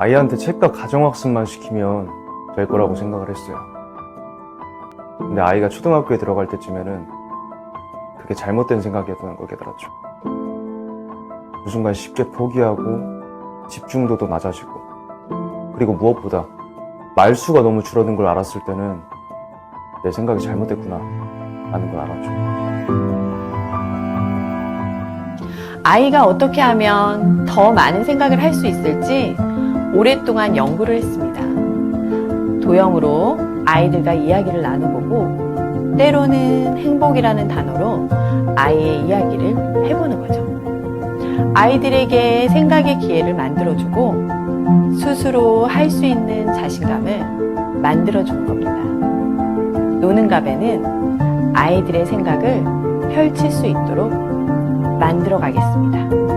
아이한테 책과 가정학습만 시키면 될 거라고 생각을 했어요. 근데 아이가 초등학교에 들어갈 때쯤에는 그게 잘못된 생각이었다는 걸 깨달았죠. 그 순간 쉽게 포기하고 집중도도 낮아지고 그리고 무엇보다 말수가 너무 줄어든 걸 알았을 때는 내 생각이 잘못됐구나 라는 걸 알았죠. 아이가 어떻게 하면 더 많은 생각을 할 수 있을지 오랫동안 연구를 했습니다. 도형으로 아이들과 이야기를 나눠보고 때로는 행복이라는 단어로 아이의 이야기를 해보는 거죠. 아이들에게 생각의 기회를 만들어주고 스스로 할 수 있는 자신감을 만들어주는 겁니다. 노는 갑에는 아이들의 생각을 펼칠 수 있도록 만들어 가겠습니다.